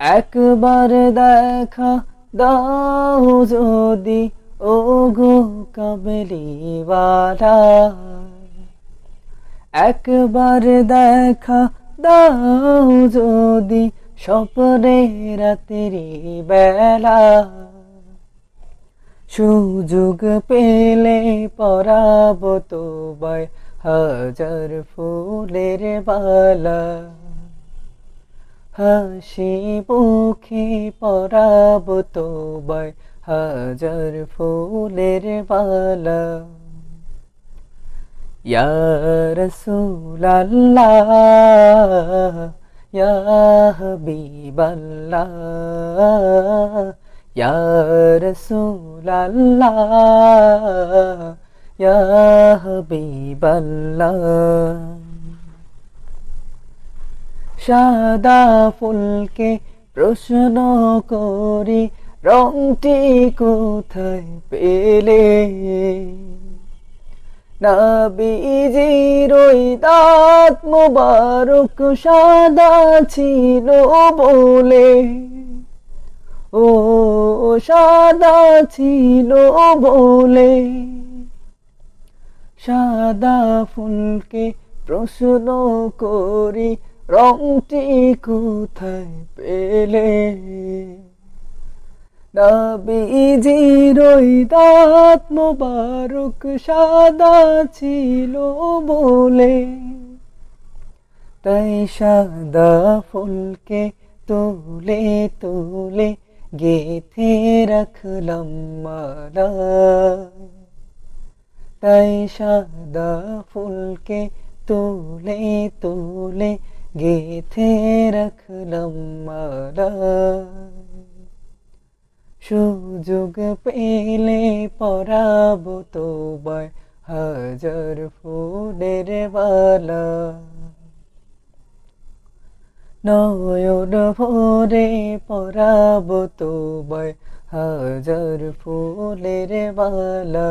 একবার দেখা দাও যদি ও গো কমলিওয়ালা একবার দেখা দাও যদি, স্বপ্নে রাত্রি বেলা। সুযোগ পেলে পরাব তোমায় হাজার ফুলের বালা। হাসি মুখে পরাব তোমায়, হাজার ফুলের বালা ইয়া রসুলাল্লাহ, ইয়া হাবিবাল্লাহ, ইয়া রসুলাল্লাহ, ইয়া হাবিবাল্লাহ। সাদা ফুলকে প্রশ্ন করি, রংটি কোথায় পেলে? নাবিজির ওই দাঁত মোবারক সাদা ছিল বলে, ও সাদা ছিল বলে। সাদা ফুলকে প্রশ্ন করি রংটি কোথায় পেলে? নবীজির মোবারক সাদা ছিল বলে। তাই সাদা ফুলকে তুলে তুলে গেথে রাখলাম মালা। তাই সাদা ফুলকে তুলে তুলে গেথে রাখলাম মালা। সুযোগ পেলে পরাব তোমায় হাজার ফুলের বালা নয়ন ভরে পরাব তোমায় হাজার ফুলের বালা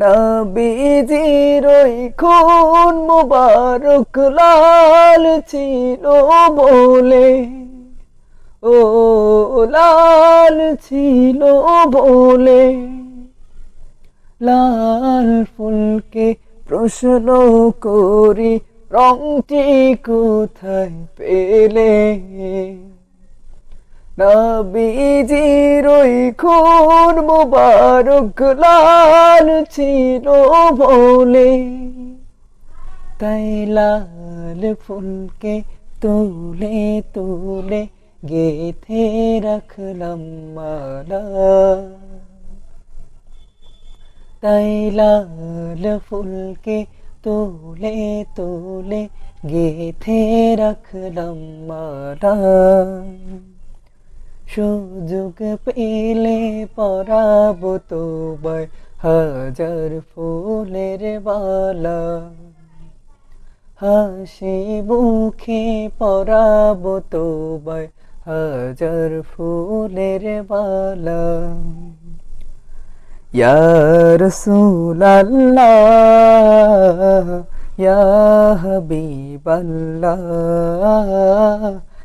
নবীজির ওই খুন মুবারক লাল ছিল বলে। ও লাল ছিল বলে। লাল ফুলকে প্রশ্ন করি, রংটি কোথায় পেলে? নবীজির খুন মুবারক লাল ছিল বলে তাই লাল ফুলকে তুলে তুলে গেথে রাখলাম মালা তাই লাল ফুলকে তুলে তুলে গেথে রাখলাম মালা সুযোগ পেলে পরাব তোমায় হাজার ফুলের বালা। হাসি মুখে পরাব তোমায় হাজার ফুলের বালা। ইয়া রসুলাল্লাহ, ইয়া হাবিবাল্লাহ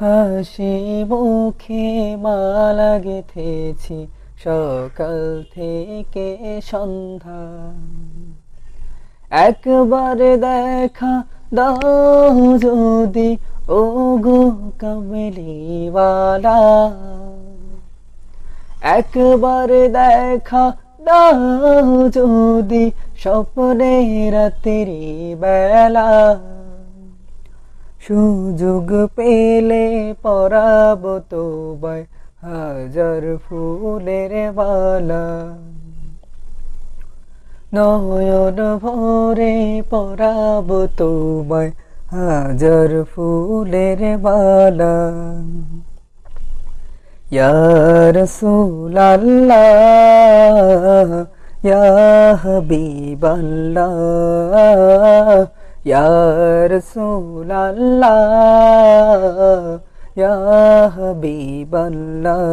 হাসি মুখে মালা গেথেছি সকাল থেকে সন্ধ্যা। একবার দেখা দাও যদি ও গো কমলিওয়ালা। একবার দেখা দাও যদি স্বপ্নে রাত্রি বেলা সুযোগ পেলে পরাব তোমায়, হাজার ফুলের বালা নয়ন ভরে পরাব তোমায়, হাজার ফুলের বালা ইয়া রাসূলাল্লাহ, ইয়া হাবিবাল্লাহ ইয়া রাসূলাল্লাহ ইয়া হাবিবাল্লাহ